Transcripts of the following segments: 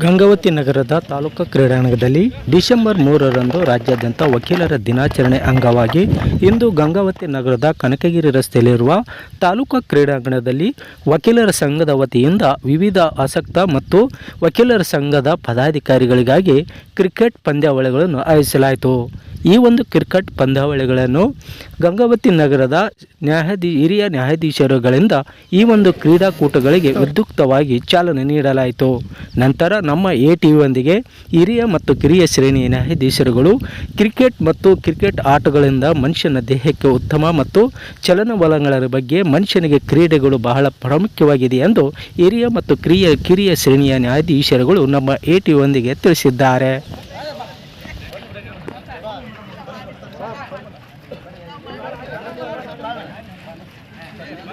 ಗಂಗಾವತಿ ನಗರದ ತಾಲೂಕು ಕ್ರೀಡಾಂಗಣದಲ್ಲಿ ಡಿಸೆಂಬರ್ ಮೂರರಂದು ರಾಜ್ಯಾದ್ಯಂತ ವಕೀಲರ ದಿನಾಚರಣೆ ಅಂಗವಾಗಿ ಇಂದು ಗಂಗಾವತಿ ನಗರದ ಕನಕಗಿರಿ ರಸ್ತೆಯಲ್ಲಿರುವ ತಾಲೂಕು ಕ್ರೀಡಾಂಗಣದಲ್ಲಿ ವಕೀಲರ ಸಂಘದ ವತಿಯಿಂದ ವಿವಿಧ ಆಸಕ್ತ ಮತ್ತು ವಕೀಲರ ಸಂಘದ ಪದಾಧಿಕಾರಿಗಳಿಗಾಗಿ ಕ್ರಿಕೆಟ್ ಪಂದ್ಯಾವಳಿಗಳನ್ನು ಆಯೋಜಿಸಲಾಯಿತು. ಈ ಒಂದು ಕ್ರಿಕೆಟ್ ಪಂದ್ಯಾವಳಿಗಳನ್ನು ಗಂಗಾವತಿ ನಗರದ ನ್ಯಾಯಾಧೀ ಹಿರಿಯ ನ್ಯಾಯಾಧೀಶರುಗಳಿಂದ ಈ ಒಂದು ಕ್ರೀಡಾಕೂಟಗಳಿಗೆ ಉದ್ಯುಕ್ತವಾಗಿ ಚಾಲನೆ ನೀಡಲಾಯಿತು. ನಂತರ ನಮ್ಮ ಎ ಟಿ ವಿಯೊಂದಿಗೆ ಹಿರಿಯ ಮತ್ತು ಕಿರಿಯ ಶ್ರೇಣಿಯ ನ್ಯಾಯಾಧೀಶರುಗಳು ಕ್ರಿಕೆಟ್ ಮತ್ತು ಕ್ರಿಕೆಟ್ ಆಟಗಳಿಂದ ಮನುಷ್ಯನ ದೇಹಕ್ಕೆ ಉತ್ತಮ ಮತ್ತು ಚಲನವಲನಗಳ ಬಗ್ಗೆ ಮನುಷ್ಯನಿಗೆ ಕ್ರೀಡೆಗಳು ಬಹಳ ಪ್ರಾಮುಖ್ಯವಾಗಿದೆ ಎಂದು ಹಿರಿಯ ಮತ್ತು ಕಿರಿಯ ಕಿರಿಯ ಶ್ರೇಣಿಯ ನ್ಯಾಯಾಧೀಶರುಗಳು ನಮ್ಮ ಎ Let's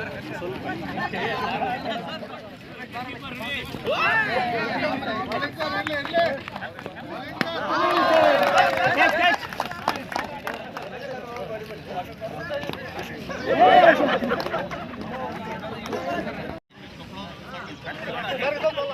go.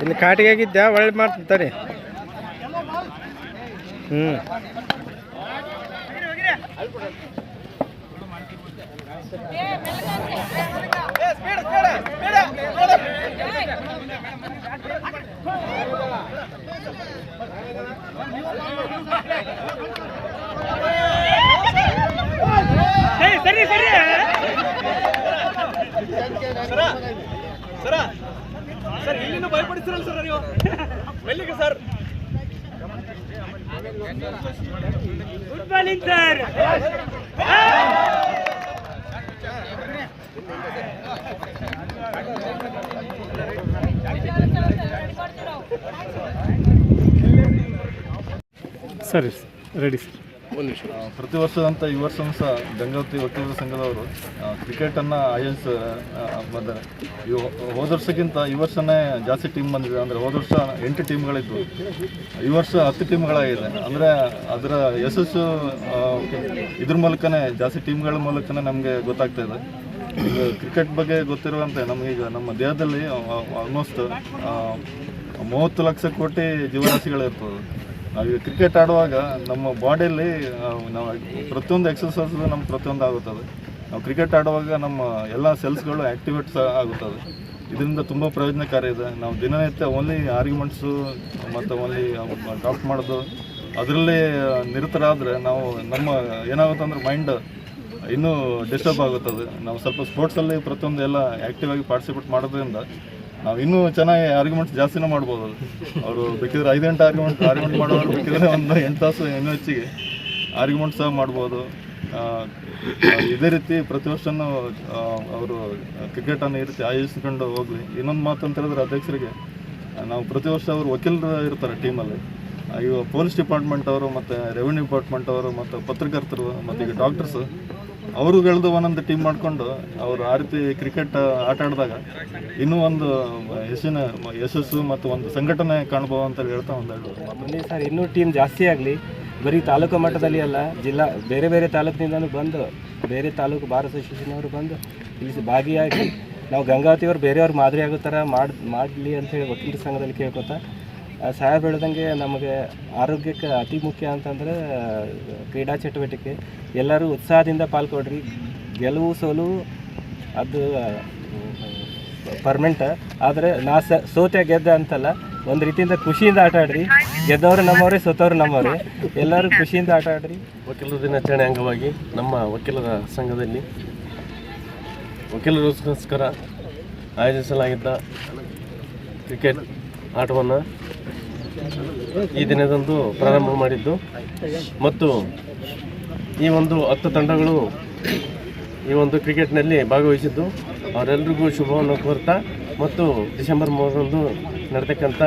ಇಲ್ಲಿ ಕಾಟಿಗೆ ಆಗಿದ್ದೆ ಒಳ್ಳೆ ಮಾಡ್ತಾರೆ ಹ್ಞೂ ಸರ್? ಇಲ್ಲಿನೂ ಭಯಪಡಿಸಿರಲ್ಲ ಸರ್ ನೀವು? ಎಲ್ಲಿಗೆ ಸರ್? ಗುಡ್ ಮಾರ್ನಿಂಗ್ ಸರ್ ಸರಿ. Ready sir. ಆ, ಪ್ರತಿ ವರ್ಷದಂತ ಈ ವರ್ಷವೂ ಸಹ ಗಂಗಾವತಿ ವಕೀಲರ ಸಂಘದವರು ಕ್ರಿಕೆಟನ್ನು ಐ ಎಸ್ ಈ ಹೋ- ಹೋದ ವರ್ಷಕ್ಕಿಂತ ಈ ವರ್ಷನೇ ಜಾಸ್ತಿ ಟೀಮ್ ಬಂದಿದೆ. ಅಂದರೆ ಹೋದ ವರ್ಷ ಎಂಟು ಟೀಮ್ಗಳಿದ್ವು ಈ ವರ್ಷ ಹತ್ತು ಟೀಮ್ಗಳಾಗಿದೆ ಅಂದರೆ ಅದರ ಯಶಸ್ಸು ಇದ್ರ ಮೂಲಕನೇ, ಜಾಸ್ತಿ ಟೀಮ್ಗಳ ಮೂಲಕನೇ ನಮಗೆ ಗೊತ್ತಾಗ್ತಾ ಇದೆ. ಈಗ ಕ್ರಿಕೆಟ್ ಬಗ್ಗೆ ಗೊತ್ತಿರುವಂತೆ ನಮಗೀಗ ನಮ್ಮ ದೇಹದಲ್ಲಿ ಆಲ್ಮೋಸ್ಟ್ ಮೂವತ್ತು ಲಕ್ಷ ಕೋಟಿ ಜೀವರಾಶಿಗಳಿರ್ತದೆ ಈಗ ಕ್ರಿಕೆಟ್ ಆಡುವಾಗ ನಮ್ಮ ಬಾಡಿಯಲ್ಲಿ ನಾವು ಪ್ರತಿಯೊಂದು ಎಕ್ಸಸೈಸ್ ನಮ್ಮ ಪ್ರತಿಯೊಂದು ಆಗುತ್ತದೆ. ನಾವು ಕ್ರಿಕೆಟ್ ಆಡುವಾಗ ನಮ್ಮ ಎಲ್ಲ ಸೆಲ್ಸ್ಗಳು ಆ್ಯಕ್ಟಿವೇಟ್ಸ್ ಆಗುತ್ತದೆ ಇದರಿಂದ ತುಂಬ ಪ್ರಯೋಜನಕಾರಿ ಇದೆ. ನಾವು ದಿನನಿತ್ಯ ಓನ್ಲಿ ಆರ್ಗ್ಯುಮೆಂಟ್ಸು ಮತ್ತು ಓನ್ಲಿ ಟಾಕ್ ಮಾಡೋದು, ಅದರಲ್ಲಿ ನಿರತರಾದರೆ ನಾವು ನಮ್ಮ ಏನಾಗುತ್ತೆ ಅಂದ್ರೆ ಮೈಂಡ್ ಇನ್ನೂ ಡಿಸ್ಟರ್ಬ್ ಆಗುತ್ತದೆ. ನಾವು ಸ್ವಲ್ಪ ಸ್ಪೋರ್ಟ್ಸಲ್ಲಿ ಪ್ರತಿಯೊಂದು ಎಲ್ಲ ಆ್ಯಕ್ಟಿವ್ ಆಗಿ ಪಾರ್ಟಿಸಿಪೇಟ್ ಮಾಡೋದ್ರಿಂದ ನಾವು ಇನ್ನೂ ಚೆನ್ನಾಗಿ ಆರ್ಗ್ಯುಮೆಂಟ್ಸ್ ಜಾಸ್ತಿನೇ ಮಾಡ್ಬೋದು. ಅವರು ಬೇಕಿದ್ರೆ ಐದು ಗಂಟೆ ಆರ್ಗ್ಯುಮೆಂಟ್ ಆರ್ಗ್ಯುಮೆಂಟ್ ಮಾಡೋರು ಬೇಕಿದ್ರೆ ಒಂದು ಎಂಟು ತಾಸು ಇನ್ನೂ ಹೆಚ್ಚಿಗೆ ಆರ್ಗ್ಯುಮೆಂಟ್ ಸಹ ಮಾಡ್ಬೋದು. ಇದೇ ರೀತಿ ಪ್ರತಿ ವರ್ಷನೂ ಅವರು ಕ್ರಿಕೆಟನ್ನು ಈ ರೀತಿ ಆಯೋಜಿಸಿಕೊಂಡು ಹೋಗಲಿ. ಇನ್ನೊಂದು ಮಾತು ಅಂತ ಹೇಳಿದ್ರೆ ಅಧ್ಯಕ್ಷರಿಗೆ, ನಾವು ಪ್ರತಿ ವರ್ಷ ಅವರು ವಕೀಲರು ಇರ್ತಾರೆ ಟೀಮಲ್ಲಿ ಈಗ ಪೊಲೀಸ್ ಡಿಪಾರ್ಟ್ಮೆಂಟ್ ಅವರು ಮತ್ತು ರೆವಿನ್ಯೂ ಡಿಪಾರ್ಟ್ಮೆಂಟ್ ಅವರು ಮತ್ತು ಪತ್ರಕರ್ತರು, ಮತ್ತು ಈಗ ಡಾಕ್ಟರ್ಸ್ ಅವರುಗಳದ್ದು ಒಂದೊಂದು ಟೀಮ್ ಮಾಡಿಕೊಂಡು ಅವರು ಆ ರೀತಿ ಕ್ರಿಕೆಟ್ ಆಟ ಆಡಿದಾಗ ಇನ್ನೂ ಒಂದು ಯಶಿನ ಯಶಸ್ಸು ಮತ್ತು ಒಂದು ಸಂಘಟನೆ ಕಾಣ್ಬೋದು ಅಂತ ಹೇಳ್ತಾ ಒಂದು ಬನ್ನಿ ಸರ್, ಇನ್ನೂ ಟೀಮ್ ಜಾಸ್ತಿ ಆಗಲಿ, ಬರೀ ತಾಲೂಕು ಮಟ್ಟದಲ್ಲಿ ಅಲ್ಲ, ಜಿಲ್ಲಾ, ಬೇರೆ ಬೇರೆ ತಾಲೂಕಿನಿಂದಲೂ ಬಂದು, ಬೇರೆ ತಾಲೂಕು ಬಾರ್ ಅಸೋಸಿಯೇಷನ್ನವರು ಬಂದು ಇಲ್ಲಿ ಭಾಗಿಯಾಗಿ, ನಾವು ಗಂಗಾವತಿಯವರು ಬೇರೆಯವ್ರ ಮಾದರಿ ಆಗೋ ಥರ ಮಾಡಿ, ಮಾಡಲಿ ಅಂತ ಹೇಳಿ ವಕೀಲರ ಸಂಘದಲ್ಲಿ ಕೇಳ್ಕೊತಾ ಸಾಹೇಬ್ ಹೇಳ್ದಂಗೆ ನಮಗೆ ಆರೋಗ್ಯಕ್ಕೆ ಅತಿ ಮುಖ್ಯ ಅಂತಂದ್ರೆ, ಕ್ರೀಡಾ ಚಟುವಟಿಕೆ. ಎಲ್ಲರೂ ಉತ್ಸಾಹದಿಂದ ಪಾಲ್ಗೊಡ್ರಿ ಗೆಲುವು ಸೋಲು ಅದು ಪರ್ಮೆಂಟ್ ಆದರೆ ನಾ ಸ ಸೋತೆ ಗೆದ್ದ ಅಂತಲ್ಲ, ಒಂದು ರೀತಿಯಿಂದ ಖುಷಿಯಿಂದ ಆಟ ಆಡ್ರಿ. ಗೆದ್ದವರು ನಮ್ಮವರೇ, ಸೋತವ್ರು ನಮ್ಮವರೇ. ಎಲ್ಲರೂ ಖುಷಿಯಿಂದ ಆಟ ಆಡ್ರಿ. ವಕೀಲರ ದಿನಾಚರಣೆ ಅಂಗವಾಗಿ ನಮ್ಮ ವಕೀಲರ ಸಂಘದಲ್ಲಿ ವಕೀಲರಿಗೋಸ್ಕರ ಆಯೋಜಿಸಲಾಗಿದ್ದ ಕ್ರಿಕೆಟ್ ಆಟವನ್ನು ಈ ದಿನದಂದು ಪ್ರಾರಂಭ ಮಾಡಿದ್ದು. ಮತ್ತು ಈ ಒಂದು ಹತ್ತು ತಂಡಗಳು ಈ ಒಂದು ಕ್ರಿಕೆಟ್ನಲ್ಲಿ ಭಾಗವಹಿಸಿದ್ದು. ಅವರೆಲ್ಲರಿಗೂ ಶುಭವನ್ನು ಕೋರ್ತಾ ಮತ್ತು ಡಿಸೆಂಬರ್ ಮೂರರಂದು ನಡೆತಕ್ಕಂಥ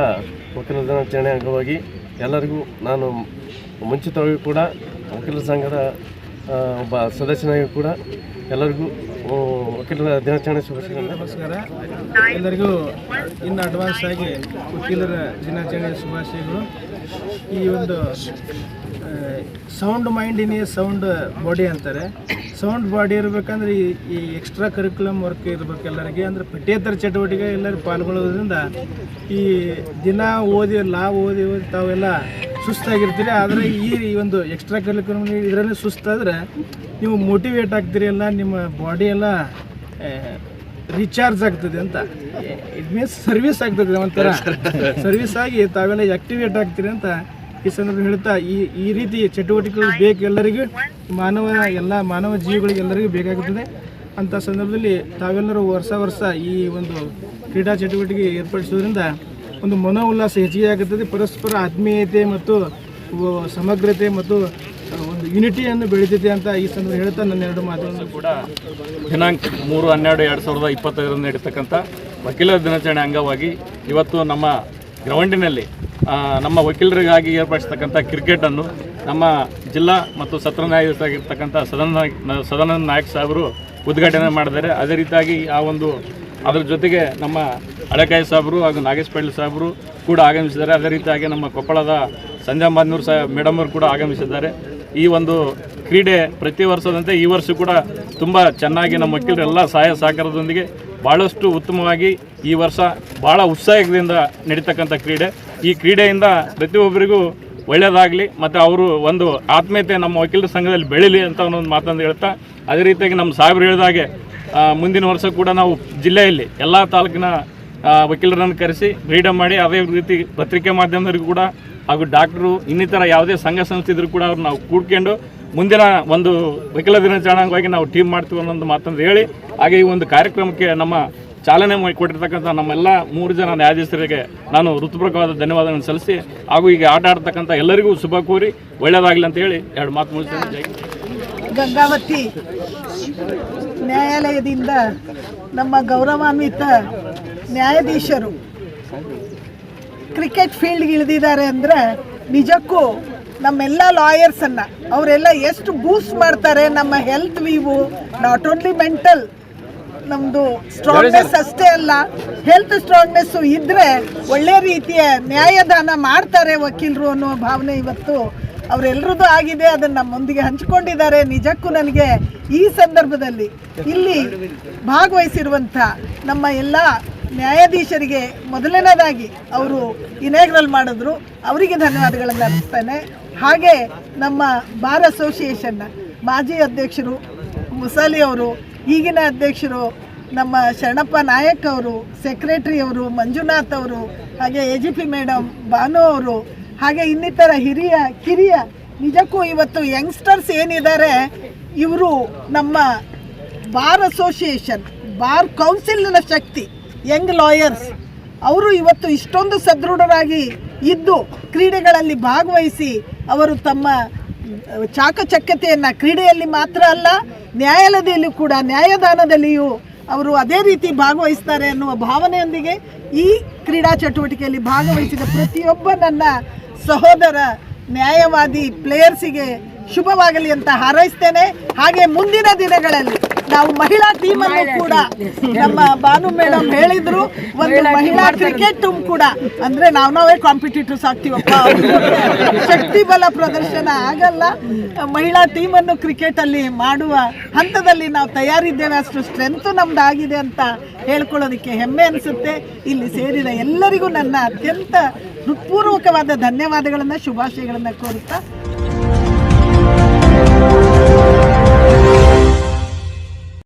ವಕೀಲರ ದಿನಾಚರಣೆ ಅಂಗವಾಗಿ ಎಲ್ಲರಿಗೂ ನಾನು ಮುಂಚಿತವಾಗಿ ಕೂಡ ವಕೀಲರ ಸಂಘದ ಒಬ್ಬ ಸದಸ್ಯನಾಗಿ ಕೂಡ ಎಲ್ಲರಿಗೂ ವಕೀಲರ ದಿನಾಚರಣೆ ಶುಭಾಶಯಗಳನ್ನು ಎಲ್ಲರಿಗೂ ಇನ್ನು ಅಡ್ವಾನ್ಸ್ ಆಗಿ ವಕೀಲರ ದಿನಾಚರಣೆ ಶುಭಾಶಯಗಳು. ಈ ಒಂದು sound mind in a sound body ಅಂತಾರೆ. ಸೌಂಡ್ ಬಾಡಿ ಇರಬೇಕಂದ್ರೆ ಈ ಈ ಎಕ್ಸ್ಟ್ರಾ ಕರಿಕ್ಯುಲಮ್ ವರ್ಕ್ ಇರಬೇಕು ಎಲ್ಲರಿಗೆ. ಅಂದರೆ ಪಠ್ಯೇತರ ಚಟುವಟಿಕೆ ಎಲ್ಲರೂ ಪಾಲ್ಗೊಳ್ಳೋದ್ರಿಂದ ಈ ದಿನ ಓದಿ ಲಾ ಓದಿ ಓದಿ ತಾವೆಲ್ಲ ಸುಸ್ತಾಗಿರ್ತೀರಿ, ಆದರೆ ಈ ಒಂದು ಎಕ್ಸ್ಟ್ರಾ ಕರಿಕ್ಯುಲಮ್ ಇದರಲ್ಲಿ ಸುಸ್ತಾದರೆ ನೀವು ಮೋಟಿವೇಟ್ ಆಗ್ತೀರಿ ಎಲ್ಲ ನಿಮ್ಮ ಬಾಡಿ ಎಲ್ಲ ರೀಚಾರ್ಜ್ ಆಗ್ತದೆ ಅಂತ. ಇಟ್ ಮೀನ್ಸ್ ಸರ್ವಿಸ್ ಆಗ್ತದೆ ಒಂಥರ. ಸರ್ವಿಸ್ ಆಗಿ ತಾವೆಲ್ಲ ಆಕ್ಟಿವೇಟ್ ಆಗ್ತೀರಿ ಅಂತ ಈ ಸಂದರ್ಭ ಹೇಳ್ತಾ, ಈ ಈ ರೀತಿ ಚಟುವಟಿಕೆಗಳು ಬೇಕು ಎಲ್ಲರಿಗೂ, ಮಾನವ, ಎಲ್ಲ ಮಾನವ ಜೀವಿಗಳಿಗೆ ಎಲ್ಲರಿಗೂ ಬೇಕಾಗುತ್ತದೆ. ಅಂಥ ಸಂದರ್ಭದಲ್ಲಿ ತಾವೆಲ್ಲರೂ ವರ್ಷ ವರ್ಷ ಈ ಒಂದು ಕ್ರೀಡಾ ಚಟುವಟಿಕೆ ಏರ್ಪಡಿಸೋದ್ರಿಂದ ಒಂದು ಮನೋಲ್ಲಾಸ ಹೆಚ್ಚಿಗೆ ಆಗುತ್ತದೆ ಪರಸ್ಪರ ಆತ್ಮೀಯತೆ ಮತ್ತು ಸಮಗ್ರತೆ ಮತ್ತು ಒಂದು ಯುನಿಟಿಯನ್ನು ಬೆಳೀತಿದೆ ಅಂತ ಈ ಸಂದರ್ಭ ಹೇಳ್ತಾ ನನ್ನ ಎರಡು ಮಾತುಗಳನ್ನು ಕೂಡ ದಿನಾಂಕ ಮೂರು, ಹನ್ನೆರಡು, ಎರಡು ಸಾವಿರದ ಇಪ್ಪತ್ತೈದರಂದು ನಡೀತಕ್ಕಂಥ ವಕೀಲರ ದಿನಾಚರಣೆ ಅಂಗವಾಗಿ ಇವತ್ತು ನಮ್ಮ ಗ್ರೌಂಡಿನಲ್ಲಿ ನಮ್ಮ ವಕೀಲರಿಗಾಗಿ ಏರ್ಪಡಿಸ್ತಕ್ಕಂಥ ಕ್ರಿಕೆಟನ್ನು ನಮ್ಮ ಜಿಲ್ಲಾ ಮತ್ತು ಸತ್ರ ನ್ಯಾಯಾಧೀಶರಾಗಿರ್ತಕ್ಕಂಥ ಸದನ ಸದಾನಂದ ನಾಯಕ್ ಸಾಹೇಬರು ಉದ್ಘಾಟನೆ ಮಾಡಿದ್ದಾರೆ. ಅದೇ ರೀತಿಯಾಗಿ ಆ ಒಂದು, ಅದರ ಜೊತೆಗೆ ನಮ್ಮ ಹಳೆಕಾಯಿ ಸಾಹೇಬರು ಹಾಗೂ ನಾಗೇಶ್ ಪಾಟೀಲ್ ಸಾಹೇಬರು ಕೂಡ ಆಗಮಿಸಿದ್ದಾರೆ. ಅದೇ ರೀತಿಯಾಗಿ ನಮ್ಮ ಕೊಪ್ಪಳದ ಸಂಜಯ್ ಮಾದ್ನೂರ್ ಸಾಹೇಬ್ ಮೇಡಮ್ ಅವರು ಕೂಡ ಆಗಮಿಸಿದ್ದಾರೆ. ಈ ಒಂದು ಕ್ರೀಡೆ ಪ್ರತಿ ವರ್ಷದಂತೆ ಈ ವರ್ಷ ಕೂಡ ತುಂಬ ಚೆನ್ನಾಗಿ ನಮ್ಮ ಮಕ್ಕಳೆಲ್ಲ ಸಹಾಯ ಸಹಕಾರದೊಂದಿಗೆ ಭಾಳಷ್ಟು ಉತ್ತಮವಾಗಿ ಈ ವರ್ಷ ಭಾಳ ಉತ್ಸಾಹದಿಂದ ನಡೀತಕ್ಕಂಥ ಕ್ರೀಡೆ. ಈ ಕ್ರೀಡೆಯಿಂದ ಪ್ರತಿಯೊಬ್ಬರಿಗೂ ಒಳ್ಳೆಯದಾಗಲಿ ಮತ್ತು ಅವರು ಒಂದು ಆತ್ಮೀಯತೆ ನಮ್ಮ ವಕೀಲರ ಸಂಘದಲ್ಲಿ ಬೆಳೀಲಿ ಅಂತ ಒಂದು ಮಾತಂದು ಹೇಳ್ತಾ ಅದೇ ರೀತಿಯಾಗಿ ನಮ್ಮ ಸಾಹೇಬರು ಹೇಳಿದಾಗೆ ಮುಂದಿನ ವರ್ಷ ಕೂಡ ನಾವು ಜಿಲ್ಲೆಯಲ್ಲಿ ಎಲ್ಲ ತಾಲೂಕಿನ ವಕೀಲರನ್ನು ಕರೆಸಿ ಫ್ರೀಡಮ್ ಮಾಡಿ ಅದೇ ರೀತಿ ಪತ್ರಿಕೆ ಮಾಧ್ಯಮದವರಿಗೂ ಕೂಡ ಹಾಗೂ ಡಾಕ್ಟ್ರು, ಇನ್ನಿತರ ಯಾವುದೇ ಸಂಘ ಸಂಸ್ಥೆ ಇದ್ರೂ ಕೂಡ ಅವ್ರು ನಾವು ಕೂಡ್ಕೊಂಡು ಮುಂದಿನ ಒಂದು ವಕೀಲ ದಿನಾಚರಣೆಗಾಗಿ ನಾವು ಟೀಮ್ ಮಾಡ್ತೀವಿ ಅನ್ನೋ ಒಂದು ಮಾತನ್ನು ಹೇಳಿ, ಹಾಗೆ ಈ ಒಂದು ಕಾರ್ಯಕ್ರಮಕ್ಕೆ ನಮ್ಮ ಚಾಲನೆ ಕೊಟ್ಟಿರ್ತಕ್ಕಂಥ ನಮ್ಮೆಲ್ಲ ಮೂರು ಜನ ನ್ಯಾಯಾಧೀಶರಿಗೆ ನಾನು ಋತುಪ್ರಕವಾದ ಧನ್ಯವಾದಗಳನ್ನು ಸಲ್ಲಿಸಿ, ಹಾಗೂ ಈಗ ಆಟ ಆಡ್ತಕ್ಕಂಥ ಎಲ್ಲರಿಗೂ ಶುಭ ಕೋರಿ, ಒಳ್ಳೆಯದಾಗಲಿ ಅಂತ ಹೇಳಿ ಎರಡು ಮಾತು ಮುಗಿಸ್ತೇನೆ. ಗಂಗಾವತಿ ನ್ಯಾಯಾಲಯದಿಂದ ನಮ್ಮ ಗೌರವಾನ್ವಿತ ನ್ಯಾಯಾಧೀಶರು. ಕ್ರಿಕೆಟ್ ಫೀಲ್ಡ್ಗೆ ಇಳಿದಿದ್ದಾರೆ ಅಂದರೆ ನಿಜಕ್ಕೂ ನಮ್ಮೆಲ್ಲ ಲಾಯರ್ಸನ್ನು ಅವರೆಲ್ಲ ಎಷ್ಟು ಬೂಸ್ಟ್ ಮಾಡ್ತಾರೆ ನಮ್ಮ health we've not only mental ನಮ್ಮದು ಸ್ಟ್ರಾಂಗ್ನೆಸ್ ಅಷ್ಟೇ ಅಲ್ಲ ಹೆಲ್ತ್ ಸ್ಟ್ರಾಂಗ್ನೆಸ್ಸು ಇದ್ದರೆ ಒಳ್ಳೆ ರೀತಿಯ ನ್ಯಾಯದಾನ ಮಾಡ್ತಾರೆ ವಕೀಲರು ಅನ್ನೋ ಭಾವನೆ ಇವತ್ತು ಅವರೆಲ್ಲರದ್ದು ಆಗಿದೆ ಅದನ್ನು ನಮ್ಮೊಂದಿಗೆ ಹಂಚಿಕೊಂಡಿದ್ದಾರೆ. ನಿಜಕ್ಕೂ ನನಗೆ ಈ ಸಂದರ್ಭದಲ್ಲಿ ಇಲ್ಲಿ ಭಾಗವಹಿಸಿರುವಂಥ ನಮ್ಮ ಎಲ್ಲ ನ್ಯಾಯಾಧೀಶರಿಗೆ ಮೊದಲನೇದಾಗಿ ಅವರು ಇನಾಗ್ರಲ್ ಮಾಡಿದ್ರು. ಅವರಿಗೆ ಧನ್ಯವಾದಗಳನ್ನು ಅರ್ಪಿಸ್ತೇನೆ. ಹಾಗೆ ನಮ್ಮ ಬಾರ್ ಅಸೋಸಿಯೇಷನ್ನ ಮಾಜಿ ಅಧ್ಯಕ್ಷರು ಮುಸಾಲಿ ಅವರು, ಈಗಿನ ಅಧ್ಯಕ್ಷರು ನಮ್ಮ ಶರಣಪ್ಪ ನಾಯಕ್ ಅವರು, ಸೆಕ್ರೆಟರಿ ಅವರು ಮಂಜುನಾಥ್ ಅವರು, ಹಾಗೆ A G P madam Bhanu ಅವರು, ಹಾಗೆ ಇನ್ನಿತರ ಹಿರಿಯ, ಕಿರಿಯ, ನಿಜಕ್ಕೂ ಇವತ್ತು ಯಂಗ್ಸ್ಟರ್ಸ್ ಏನಿದ್ದಾರೆ, ಇವರು ನಮ್ಮ ಬಾರ್ ಅಸೋಸಿಯೇಷನ್, ಬಾರ್ ಕೌನ್ಸಿಲ್ನ ಶಕ್ತಿ. ಯಂಗ್ ಲಾಯರ್ಸ್, ಅವರು ಇವತ್ತು ಇಷ್ಟೊಂದು ಸದೃಢರಾಗಿ ಇದ್ದು ಕ್ರೀಡೆಗಳಲ್ಲಿ ಭಾಗವಹಿಸಿ ಅವರು ತಮ್ಮ ಚಾಕಚಕ್ಯತೆಯನ್ನು ಕ್ರೀಡೆಯಲ್ಲಿ ಮಾತ್ರ ಅಲ್ಲ, ನ್ಯಾಯಾಲಯದಲ್ಲಿಯೂ ಕೂಡ, ನ್ಯಾಯದಾನದಲ್ಲಿಯೂ ಅವರು ಅದೇ ರೀತಿ ಭಾಗವಹಿಸ್ತಾರೆ ಅನ್ನುವ ಭಾವನೆಯೊಂದಿಗೆ ಈ ಕ್ರೀಡಾ ಚಟುವಟಿಕೆಯಲ್ಲಿ ಭಾಗವಹಿಸಿದ ಪ್ರತಿಯೊಬ್ಬ ನನ್ನ ಸಹೋದರ ನ್ಯಾಯವಾದಿ ಪ್ಲೇಯರ್ಸಿಗೆ ಶುಭವಾಗಲಿ ಅಂತ ಹಾರೈಸ್ತೇನೆ. ಹಾಗೆ ಮುಂದಿನ ದಿನಗಳಲ್ಲಿ ನಾವು ಮಹಿಳಾ ಟೀಮ್ ಅನ್ನು ಕೂಡ ನಮ್ಮ ಭಾನು ಮೇಡಮ್ ಹೇಳಿದ್ರು ಒಂದು ಮಹಿಳಾ ಕ್ರಿಕೆಟ್ ಕೂಡ. ಅಂದ್ರೆ ನಾವು ನಾವೇ ಕಾಂಪಿಟೇಟರ್ಸ್ ಆಗ್ತೀವಪ್ಪ ಶಕ್ತಿ ಬಲ ಪ್ರದರ್ಶನ ಆಗಲ್ಲ. ಮಹಿಳಾ ಟೀಮ್ ಅನ್ನು ಕ್ರಿಕೆಟ್ ಅಲ್ಲಿ ಮಾಡುವ ಹಂತದಲ್ಲಿ ನಾವು ತಯಾರಿದ್ದೇವೆ. ಅಷ್ಟು ಸ್ಟ್ರೆಂತ್ ನಮ್ದು ಆಗಿದೆ ಅಂತ ಹೇಳ್ಕೊಳ್ಳೋದಕ್ಕೆ ಹೆಮ್ಮೆ ಅನಿಸುತ್ತೆ. ಇಲ್ಲಿ ಸೇರಿದ ಎಲ್ಲರಿಗೂ ನನ್ನ ಅತ್ಯಂತ ಹೃತ್ಪೂರ್ವಕವಾದ ಧನ್ಯವಾದಗಳನ್ನು ಶುಭಾಶಯಗಳನ್ನು ಕೋರುತ್ತಾ